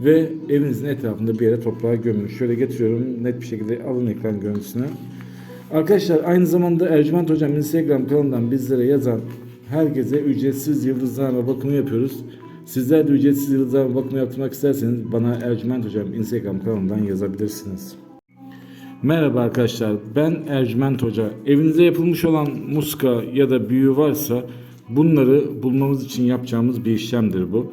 Ve evinizin etrafında bir yere toprağa gömün. Şöyle getiriyorum net bir şekilde alın ekran görüntüsünü. Arkadaşlar aynı zamanda Ercüment Hocam Instagram kanalından bizlere yazan herkese ücretsiz yıldızlarla bakımı yapıyoruz. Sizler de ücretsiz yıldızlarla bakımı yaptırmak isterseniz bana Ercüment Hocam Instagram kanalından yazabilirsiniz. Merhaba arkadaşlar ben Ercüment Hoca. Evinize yapılmış olan muska ya da büyü varsa bunları bulmamız için yapacağımız bir işlemdir bu.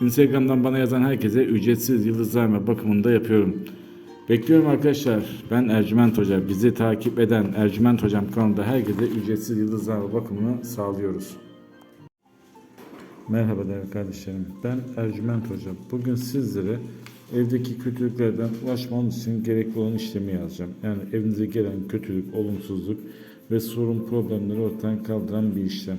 Instagram'dan bana yazan herkese ücretsiz yıldızlama bakımını da yapıyorum. Bekliyorum arkadaşlar. Ben Ercüment Hoca. Bizi takip eden Ercüment Hocam kanalında herkese ücretsiz yıldızlama bakımını sağlıyoruz. Merhaba değerli kardeşlerim. Ben Ercüment Hoca. Bugün sizlere evdeki kötülüklerden ulaşmanız için gerekli olan işlemi yazacağım. Yani evinize gelen kötülük, olumsuzluk ve sorun problemleri ortadan kaldıran bir işlem.